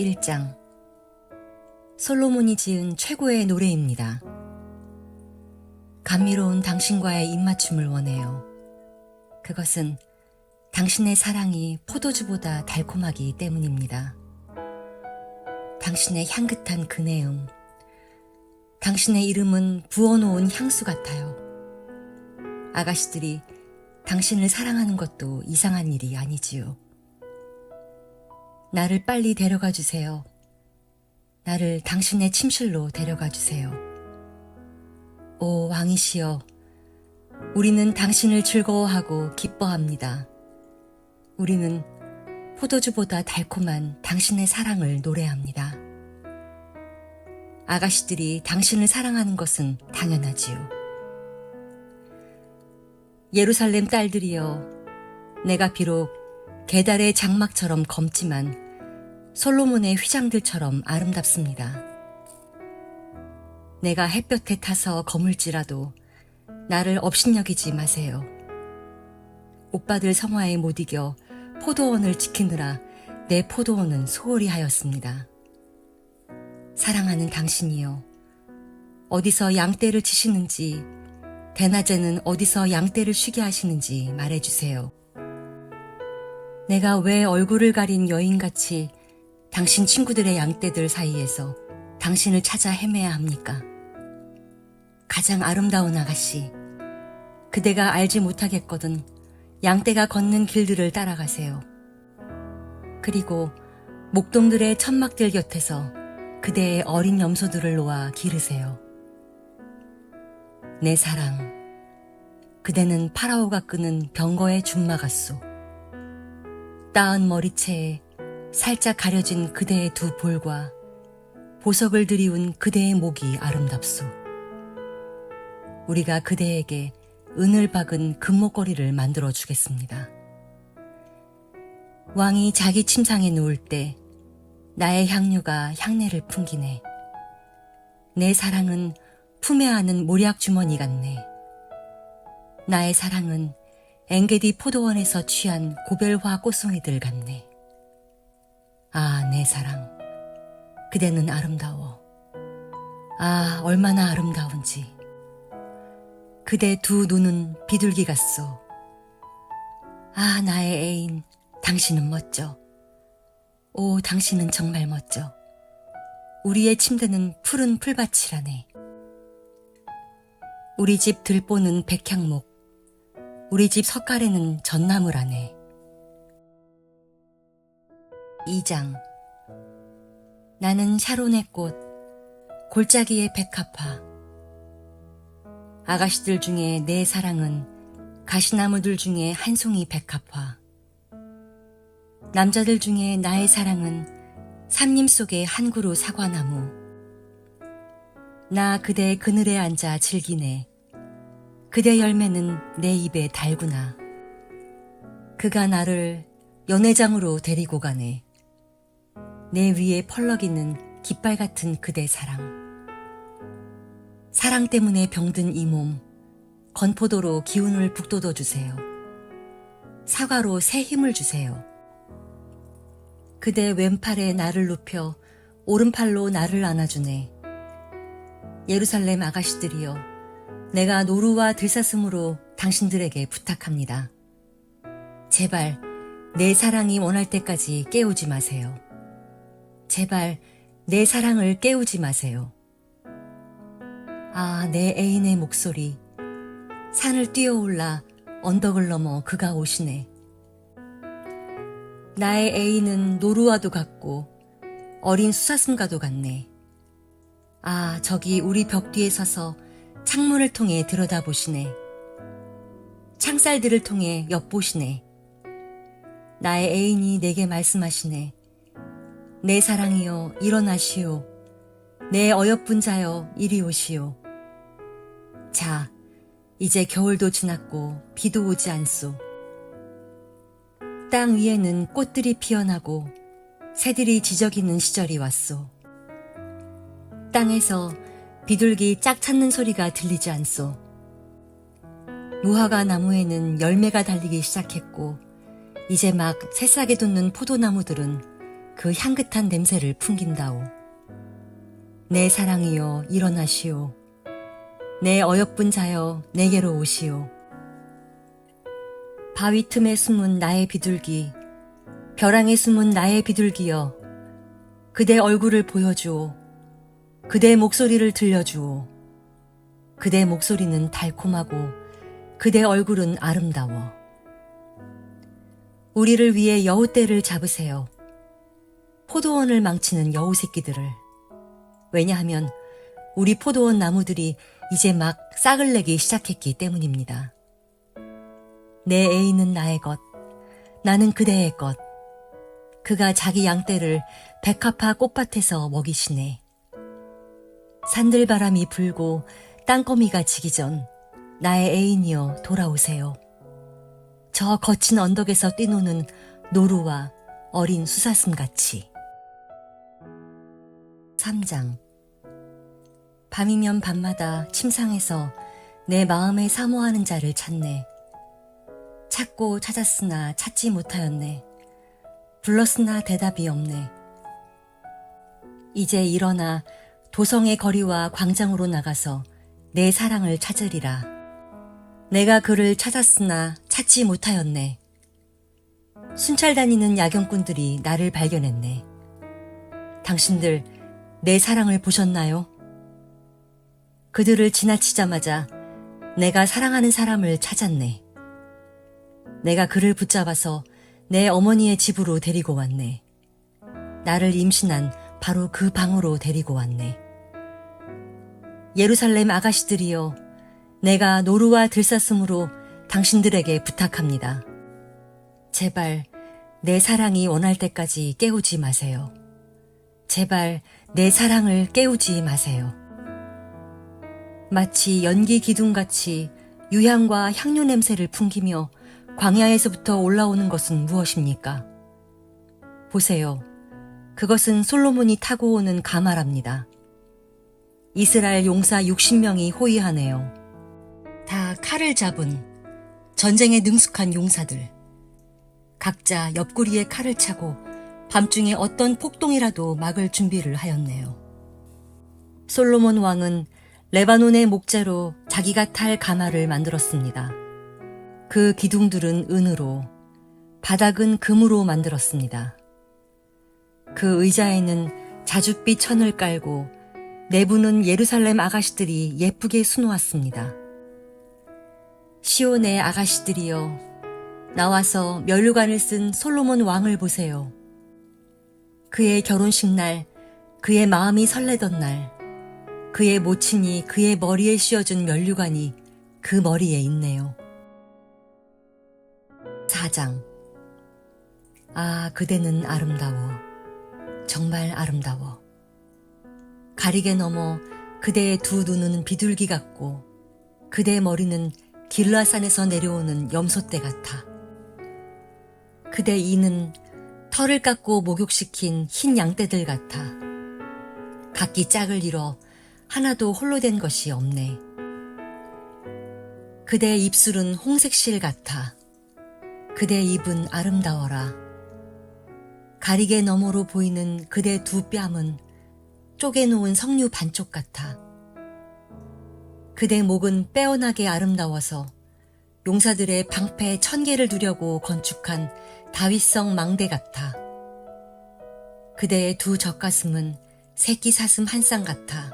1장 솔로몬이 지은 최고의 노래입니다. 감미로운 당신과의 입맞춤을 원해요. 그것은 당신의 사랑이 포도주보다 달콤하기 때문입니다. 당신의 향긋한 그 내음, 당신의 이름은 부어놓은 향수 같아요. 아가씨들이 당신을 사랑하는 것도 이상한 일이 아니지요. 나를 빨리 데려가 주세요. 나를 당신의 침실로 데려가 주세요. 오 왕이시여, 우리는 당신을 즐거워하고 기뻐합니다. 우리는 포도주보다 달콤한 당신의 사랑을 노래합니다. 아가씨들이 당신을 사랑하는 것은 당연하지요. 예루살렘 딸들이여, 내가 비록 계달의 장막처럼 검지만 솔로몬의 휘장들처럼 아름답습니다. 내가 햇볕에 타서 거물지라도 나를 업신여기지 마세요. 오빠들 성화에 못 이겨 포도원을 지키느라 내 포도원은 소홀히 하였습니다. 사랑하는 당신이여, 어디서 양떼를 치시는지, 대낮에는 어디서 양떼를 쉬게 하시는지 말해주세요. 내가 왜 얼굴을 가린 여인같이 당신 친구들의 양떼들 사이에서 당신을 찾아 헤매야 합니까? 가장 아름다운 아가씨, 그대가 알지 못하겠거든 양떼가 걷는 길들을 따라가세요. 그리고 목동들의 천막들 곁에서 그대의 어린 염소들을 놓아 기르세요. 내 사랑, 그대는 파라오가 끄는 병거의 준마 같소. 따은 머리채에 살짝 가려진 그대의 두 볼과 보석을 들이운 그대의 목이 아름답소. 우리가 그대에게 은을 박은 금목걸이를 만들어 주겠습니다. 왕이 자기 침상에 누울 때 나의 향유가 향내를 풍기네. 내 사랑은 품에 안은 모략 주머니 같네. 나의 사랑은 엥게디 포도원에서 취한 고별화 꽃송이들 같네. 아, 내 사랑. 그대는 아름다워. 아, 얼마나 아름다운지. 그대 두 눈은 비둘기 같소. 아, 나의 애인. 당신은 멋져. 오, 당신은 정말 멋져. 우리의 침대는 푸른 풀밭이라네. 우리 집 들보는 백향목. 우리 집 석가래는 전나무라네. 2장 나는 샤론의 꽃, 골짜기의 백합화. 아가씨들 중에 내 사랑은 가시나무들 중에 한 송이 백합화. 남자들 중에 나의 사랑은 산림 속의 한 그루 사과나무. 나 그대 그늘에 앉아 즐기네. 그대 열매는 내 입에 달구나. 그가 나를 연회장으로 데리고 가네. 내 위에 펄럭이는 깃발 같은 그대 사랑. 사랑 때문에 병든 이 몸, 건포도로 기운을 북돋워 주세요. 사과로 새 힘을 주세요. 그대 왼팔에 나를 눕혀 오른팔로 나를 안아주네. 예루살렘 아가씨들이여, 내가 노루와 들사슴으로 당신들에게 부탁합니다. 제발 내 사랑이 원할 때까지 깨우지 마세요. 제발 내 사랑을 깨우지 마세요. 아, 내 애인의 목소리. 산을 뛰어올라 언덕을 넘어 그가 오시네. 나의 애인은 노루와도 같고 어린 수사슴과도 같네. 아, 저기 우리 벽 뒤에 서서 창문을 통해 들여다보시네. 창살들을 통해 엿보시네. 나의 애인이 내게 말씀하시네. 내 사랑이여 일어나시오. 내 어여쁜 자여 이리 오시오. 자, 이제 겨울도 지났고 비도 오지 않소. 땅 위에는 꽃들이 피어나고 새들이 지저귀는 시절이 왔소. 땅에서 비둘기 짝 찾는 소리가 들리지 않소. 무화과 나무에는 열매가 달리기 시작했고 이제 막 새싹에 돋는 포도나무들은 그 향긋한 냄새를 풍긴다오. 내 사랑이여 일어나시오. 내 어여쁜 자여 내게로 오시오. 바위 틈에 숨은 나의 비둘기, 벼랑에 숨은 나의 비둘기여, 그대 얼굴을 보여주오. 그대 목소리를 들려주오. 그대 목소리는 달콤하고 그대 얼굴은 아름다워. 우리를 위해 여우떼를 잡으세요. 포도원을 망치는 여우 새끼들을. 왜냐하면 우리 포도원 나무들이 이제 막 싹을 내기 시작했기 때문입니다. 내 애인은 나의 것, 나는 그대의 것. 그가 자기 양떼를 백합화 꽃밭에서 먹이시네. 산들바람이 불고 땅거미가 지기 전 나의 애인이여 돌아오세요. 저 거친 언덕에서 뛰노는 노루와 어린 수사슴 같이. 3장 밤이면 밤마다 침상에서 내 마음에 사모하는 자를 찾네. 찾고 찾았으나 찾지 못하였네. 불렀으나 대답이 없네. 이제 일어나 도성의 거리와 광장으로 나가서 내 사랑을 찾으리라. 내가 그를 찾았으나 찾지 못하였네. 순찰 다니는 야경꾼들이 나를 발견했네. 당신들 내 사랑을 보셨나요? 그들을 지나치자마자 내가 사랑하는 사람을 찾았네. 내가 그를 붙잡아서 내 어머니의 집으로 데리고 왔네. 나를 임신한 바로 그 방으로 데리고 왔네. 예루살렘 아가씨들이여, 내가 노루와 들사슴으로 당신들에게 부탁합니다. 제발 내 사랑이 원할 때까지 깨우지 마세요. 제발 내 사랑을 깨우지 마세요. 마치 연기 기둥같이 유향과 향료 냄새를 풍기며 광야에서부터 올라오는 것은 무엇입니까? 보세요. 그것은 솔로몬이 타고 오는 가마랍니다. 이스라엘 용사 60명이 호위하네요. 다 칼을 잡은 전쟁에 능숙한 용사들. 각자 옆구리에 칼을 차고 밤중에 어떤 폭동이라도 막을 준비를 하였네요. 솔로몬 왕은 레바논의 목재로 자기가 탈 가마를 만들었습니다. 그 기둥들은 은으로, 바닥은 금으로 만들었습니다. 그 의자에는 자줏빛 천을 깔고 내부는 예루살렘 아가씨들이 예쁘게 수놓았습니다. 시온의 아가씨들이여 나와서 면류관을 쓴 솔로몬 왕을 보세요. 그의 결혼식 날, 그의 마음이 설레던 날, 그의 모친이 그의 머리에 씌워준 면류관이 그 머리에 있네요. 4장 아, 그대는 아름다워. 정말 아름다워. 가리개 넘어 그대의 두 눈은 비둘기 같고 그대의 머리는 길라산에서 내려오는 염소떼 같아. 그대 이는 털을 깎고 목욕시킨 흰 양떼들 같아. 각기 짝을 잃어 하나도 홀로 된 것이 없네. 그대의 입술은 홍색 실 같아. 그대의 입은 아름다워라. 가리개 너머로 보이는 그대 두 뺨은 쪼개놓은 석류 반쪽 같아. 그대 목은 빼어나게 아름다워서 용사들의 방패 천 개를 두려고 건축한 다윗성 망대 같아. 그대의 두 젖가슴은 새끼 사슴 한 쌍 같아.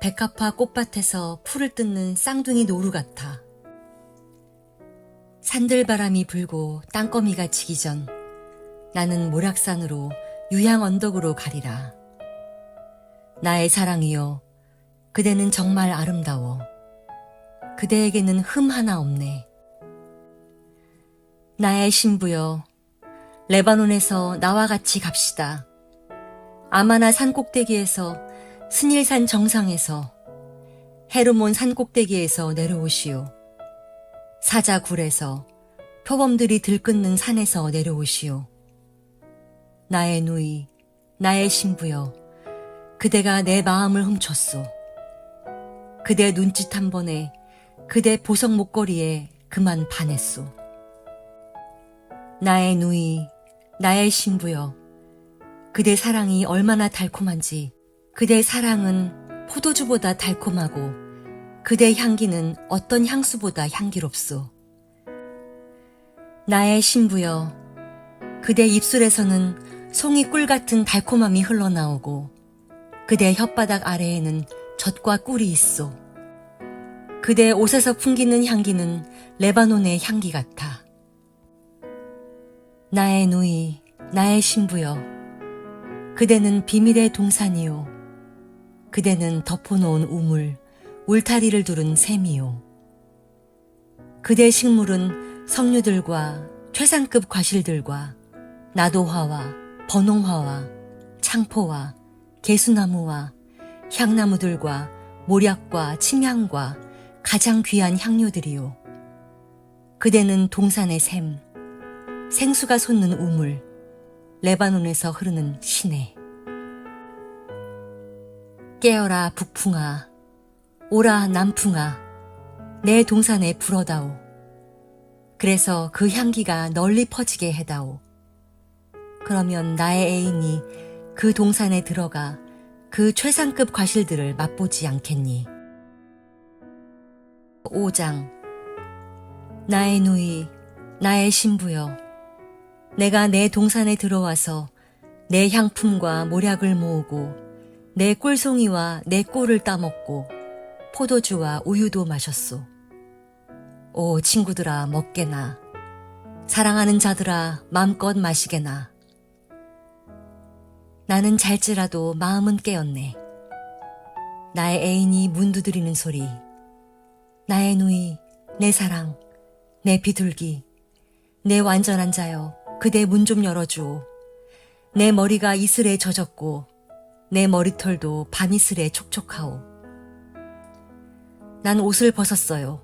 백합화 꽃밭에서 풀을 뜯는 쌍둥이 노루 같아. 산들바람이 불고 땅거미가 지기 전 나는 모략산으로 유향 언덕으로 가리라. 나의 사랑이여, 그대는 정말 아름다워. 그대에게는 흠 하나 없네. 나의 신부여, 레바논에서 나와 같이 갑시다. 아마나 산 꼭대기에서 스닐산 정상에서 헤르몬 산 꼭대기에서 내려오시오. 사자굴에서 표범들이 들끓는 산에서 내려오시오. 나의 누이, 나의 신부여, 그대가 내 마음을 훔쳤소. 그대 눈짓 한 번에 그대 보석 목걸이에 그만 반했소. 나의 누이, 나의 신부여, 그대 사랑이 얼마나 달콤한지 그대 사랑은 포도주보다 달콤하고 그대 향기는 어떤 향수보다 향기롭소. 나의 신부여, 그대 입술에서는 송이 꿀 같은 달콤함이 흘러나오고 그대 혓바닥 아래에는 젖과 꿀이 있소. 그대 옷에서 풍기는 향기는 레바논의 향기 같아. 나의 누이, 나의 신부여. 그대는 비밀의 동산이요. 그대는 덮어놓은 우물, 울타리를 두른 샘이요. 그대 식물은 석류들과 최상급 과실들과 나도화와 번홍화와 창포와 개수나무와 향나무들과 모략과 침향과 가장 귀한 향료들이요. 그대는 동산의 샘, 생수가 솟는 우물, 레바논에서 흐르는 시내. 깨어라 북풍아, 오라 남풍아, 내 동산에 불어다오. 그래서 그 향기가 널리 퍼지게 해다오. 그러면 나의 애인이 그 동산에 들어가 그 최상급 과실들을 맛보지 않겠니? 5장 나의 누이, 나의 신부여, 내가 내 동산에 들어와서 내 향품과 모략을 모으고 내 꿀송이와 내 꿀을 따먹고 포도주와 우유도 마셨소. 오 친구들아 먹게나 사랑하는 자들아 맘껏 마시게나 나는 잘지라도 마음은 깨었네. 나의 애인이 문 두드리는 소리 나의 누이 내 사랑 내 비둘기 내 완전한 자여 그대 문 좀 열어주오. 내 머리가 이슬에 젖었고 내 머리털도 밤이슬에 촉촉하오. 난 옷을 벗었어요.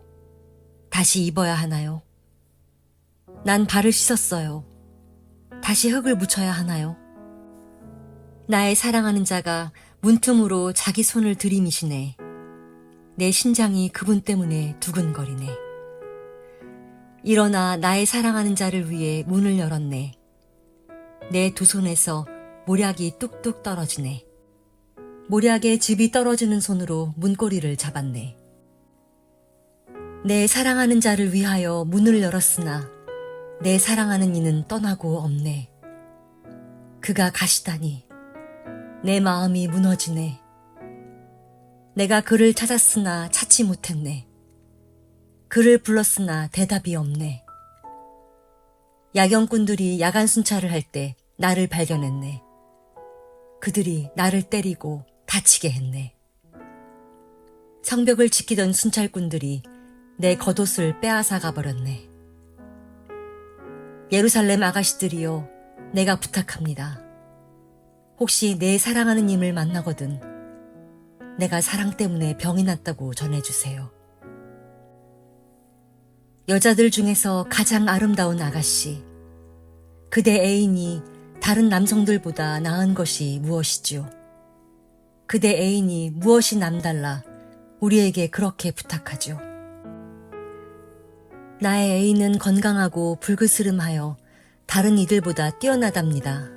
다시 입어야 하나요? 난 발을 씻었어요. 다시 흙을 묻혀야 하나요? 나의 사랑하는 자가 문틈으로 자기 손을 들이미시네. 내 심장이 그분 때문에 두근거리네. 일어나 나의 사랑하는 자를 위해 문을 열었네. 내 두 손에서 모략이 뚝뚝 떨어지네. 모략의 즙이 떨어지는 손으로 문고리를 잡았네. 내 사랑하는 자를 위하여 문을 열었으나 내 사랑하는 이는 떠나고 없네. 그가 가시다니 내 마음이 무너지네. 내가 그를 찾았으나 찾지 못했네. 그를 불렀으나 대답이 없네. 야경꾼들이 야간 순찰을 할 때 나를 발견했네. 그들이 나를 때리고 다치게 했네. 성벽을 지키던 순찰꾼들이 내 겉옷을 빼앗아 가버렸네. 예루살렘 아가씨들이여, 내가 부탁합니다. 혹시 내 사랑하는 님을 만나거든 내가 사랑 때문에 병이 났다고 전해주세요. 여자들 중에서 가장 아름다운 아가씨. 그대 애인이 다른 남성들보다 나은 것이 무엇이지요? 그대 애인이 무엇이 남달라 우리에게 그렇게 부탁하죠. 나의 애인은 건강하고 불그스름하여 다른 이들보다 뛰어나답니다.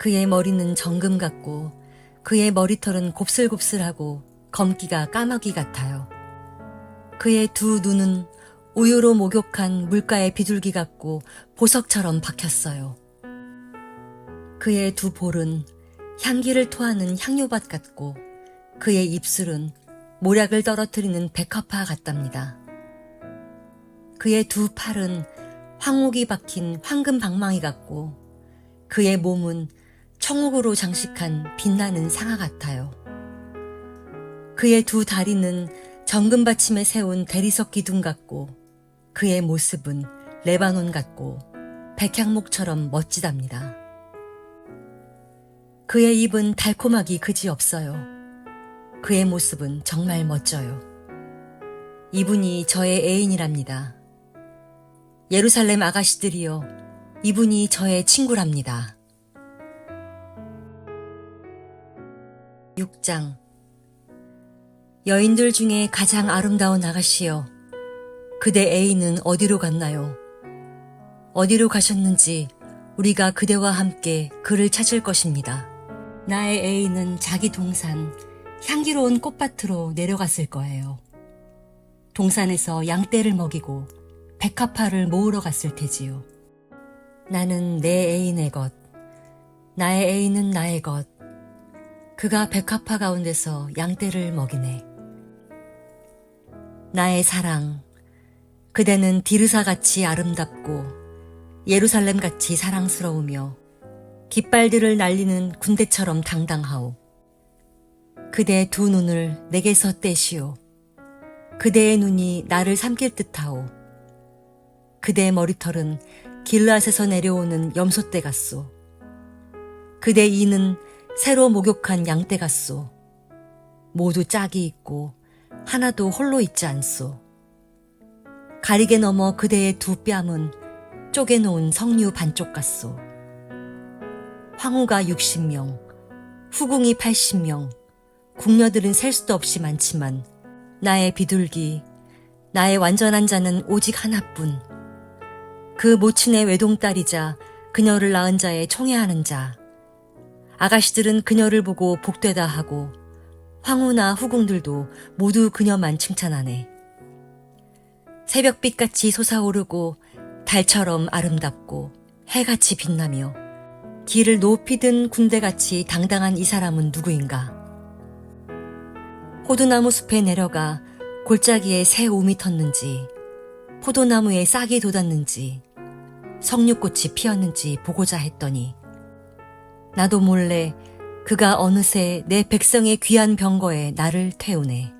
그의 머리는 정금 같고 그의 머리털은 곱슬곱슬하고 검기가 까마귀 같아요. 그의 두 눈은 우유로 목욕한 물가의 비둘기 같고 보석처럼 박혔어요. 그의 두 볼은 향기를 토하는 향료밭 같고 그의 입술은 모략을 떨어뜨리는 백화파 같답니다. 그의 두 팔은 황옥이 박힌 황금 방망이 같고 그의 몸은 청옥으로 장식한 빛나는 상아 같아요. 그의 두 다리는 정금 받침에 세운 대리석 기둥 같고 그의 모습은 레바논 같고 백향목처럼 멋지답니다. 그의 입은 달콤하기 그지 없어요. 그의 모습은 정말 멋져요. 이분이 저의 애인이랍니다. 예루살렘 아가씨들이여, 이분이 저의 친구랍니다. 6장 여인들 중에 가장 아름다운 아가씨여, 그대 애인은 어디로 갔나요? 어디로 가셨는지 우리가 그대와 함께 그를 찾을 것입니다. 나의 애인은 자기 동산, 향기로운 꽃밭으로 내려갔을 거예요. 동산에서 양떼를 먹이고 백합화를 모으러 갔을 테지요. 나는 내 애인의 것, 나의 애인은 나의 것, 그가 백합화 가운데서 양떼를 먹이네. 나의 사랑, 그대는 디르사같이 아름답고 예루살렘같이 사랑스러우며 깃발들을 날리는 군대처럼 당당하오. 그대 두 눈을 내게서 떼시오. 그대의 눈이 나를 삼킬 듯하오. 그대의 머리털은 길앗에서 내려오는 염소떼 같소. 그대 이는 새로 목욕한 양떼 같소. 모두 짝이 있고 하나도 홀로 있지 않소. 가리개 넘어 그대의 두 뺨은 쪼개놓은 석류 반쪽 같소. 황후가 60명, 후궁이 80명, 궁녀들은 셀 수도 없이 많지만 나의 비둘기, 나의 완전한 자는 오직 하나뿐. 그 모친의 외동딸이자 그녀를 낳은 자의 총애하는 자. 아가씨들은 그녀를 보고 복되다 하고 황후나 후궁들도 모두 그녀만 칭찬하네. 새벽빛같이 솟아오르고 달처럼 아름답고 해같이 빛나며 길을 높이 든 군대같이 당당한 이 사람은 누구인가? 포도나무 숲에 내려가 골짜기에 새 우미 텄는지 포도나무에 싹이 돋았는지 석류꽃이 피었는지 보고자 했더니 나도 몰래 그가 어느새 내 백성의 귀한 병거에 나를 태우네.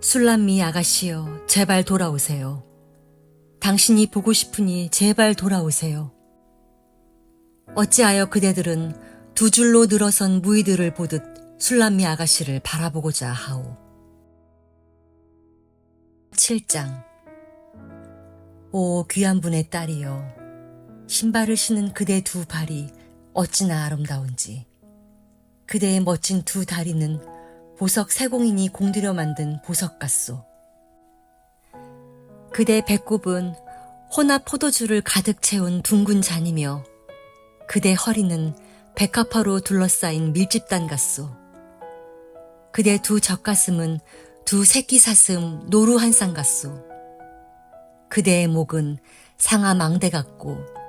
술람미 아가씨여, 제발 돌아오세요. 당신이 보고 싶으니 제발 돌아오세요. 어찌하여 그대들은 두 줄로 늘어선 무이들을 보듯 술람미 아가씨를 바라보고자 하오. 7장 오 귀한 분의 딸이여 신발을 신은 그대 두 발이 어찌나 아름다운지. 그대의 멋진 두 다리는 보석 세공인이 공들여 만든 보석 같소. 그대 배꼽은 혼합 포도주를 가득 채운 둥근 잔이며 그대 허리는 백합화로 둘러싸인 밀집단 같소. 그대 두 젖가슴은 두 새끼 사슴 노루 한 쌍 같소. 그대의 목은 상아 망대 같고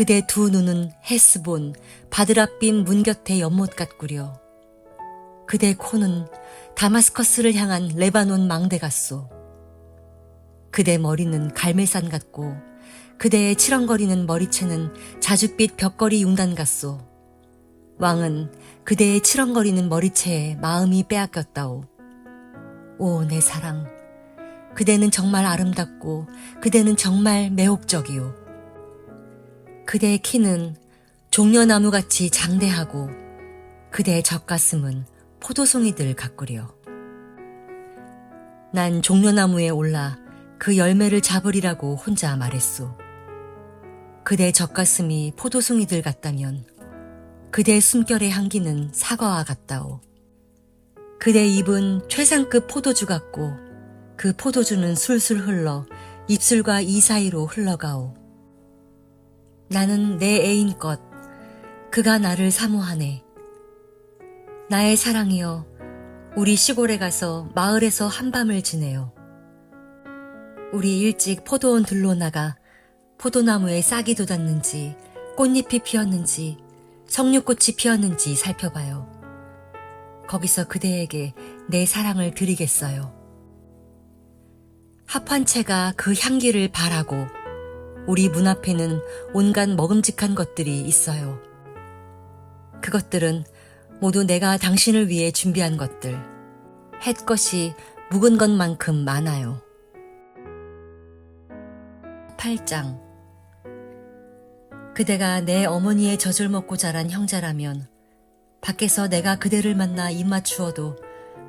그대 두 눈은 헤스본 바드라빛 문 곁의 연못 같구려. 그대 코는 다마스커스를 향한 레바논 망대 같소. 그대 머리는 갈매산 같고 그대의 치렁거리는 머리채는 자줏빛 벽걸이 융단 같소. 왕은 그대의 치렁거리는 머리채에 마음이 빼앗겼다오. 오, 내 사랑. 그대는 정말 아름답고 그대는 정말 매혹적이오. 그대의 키는 종려나무같이 장대하고 그대의 젖가슴은 포도송이들 같구려. 난 종려나무에 올라 그 열매를 잡으리라고 혼자 말했소. 그대의 젖가슴이 포도송이들 같다면 그대의 숨결의 향기는 사과와 같다오. 그대의 입은 최상급 포도주 같고 그 포도주는 술술 흘러 입술과 이 사이로 흘러가오. 나는 내 애인 것, 그가 나를 사모하네. 나의 사랑이여, 우리 시골에 가서 마을에서 한밤을 지내요. 우리 일찍 포도원 들로 나가 포도나무에 싹이 돋았는지, 꽃잎이 피었는지, 석류꽃이 피었는지 살펴봐요. 거기서 그대에게 내 사랑을 드리겠어요. 합환체가 그 향기를 바라고 우리 문 앞에는 온갖 먹음직한 것들이 있어요. 그것들은 모두 내가 당신을 위해 준비한 것들. 햇것이 묵은 것만큼 많아요. 8장 그대가 내 어머니의 젖을 먹고 자란 형제라면 밖에서 내가 그대를 만나 입 맞추어도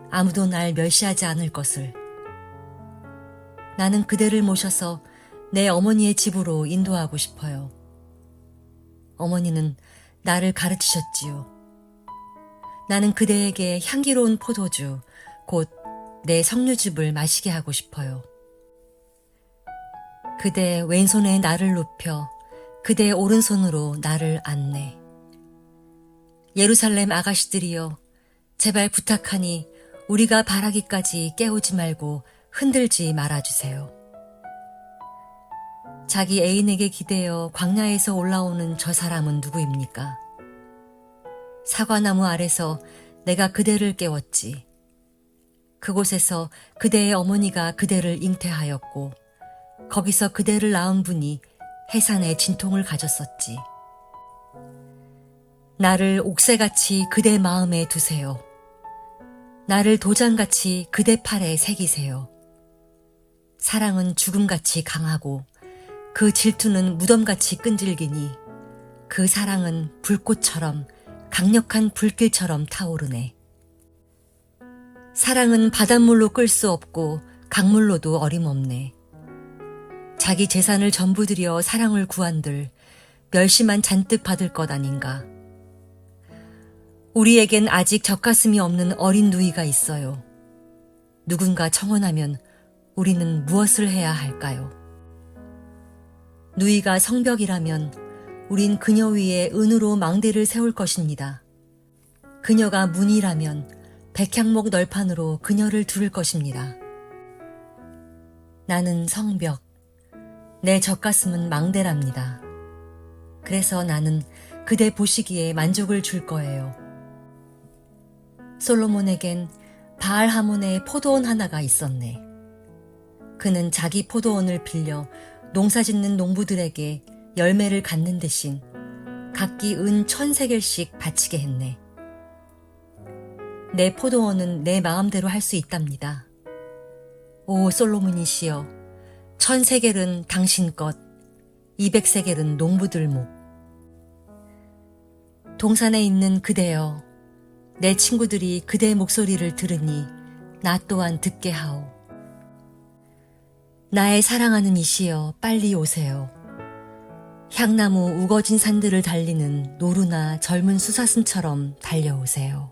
아무도 날 멸시하지 않을 것을. 나는 그대를 모셔서 내 어머니의 집으로 인도하고 싶어요. 어머니는 나를 가르치셨지요. 나는 그대에게 향기로운 포도주, 곧 내 석류즙을 마시게 하고 싶어요. 그대 왼손에 나를 눕혀 그대 오른손으로 나를 안내. 예루살렘 아가씨들이여, 제발 부탁하니 우리가 바라기까지 깨우지 말고 흔들지 말아주세요. 자기 애인에게 기대어 광야에서 올라오는 저 사람은 누구입니까? 사과나무 아래서 내가 그대를 깨웠지. 그곳에서 그대의 어머니가 그대를 잉태하였고, 거기서 그대를 낳은 분이 해산의 진통을 가졌었지. 나를 옥새같이 그대 마음에 두세요. 나를 도장같이 그대 팔에 새기세요. 사랑은 죽음같이 강하고 그 질투는 무덤같이 끈질기니 그 사랑은 불꽃처럼 강력한 불길처럼 타오르네. 사랑은 바닷물로 끌 수 없고 강물로도 어림없네. 자기 재산을 전부 들여 사랑을 구한들 멸시만 잔뜩 받을 것 아닌가. 우리에겐 아직 젖가슴이 없는 어린 누이가 있어요. 누군가 청혼하면 우리는 무엇을 해야 할까요? 누이가 성벽이라면 우린 그녀 위에 은으로 망대를 세울 것입니다. 그녀가 문이라면 백향목 널판으로 그녀를 두를 것입니다. 나는 성벽, 내 젖가슴은 망대랍니다. 그래서 나는 그대 보시기에 만족을 줄 거예요. 솔로몬에겐 바알 하몬의 포도원 하나가 있었네. 그는 자기 포도원을 빌려 농사 짓는 농부들에게 열매를 갖는 대신 각기 은 천세겔씩 바치게 했네. 내 포도원은 내 마음대로 할 수 있답니다. 오 솔로몬이시여, 천세겔은 당신 것, 이백세겔은 농부들 목. 동산에 있는 그대여, 내 친구들이 그대 목소리를 들으니 나 또한 듣게 하오. 나의 사랑하는 이시여 빨리 오세요. 향나무 우거진 산들을 달리는 노루나 젊은 수사슴처럼 달려오세요.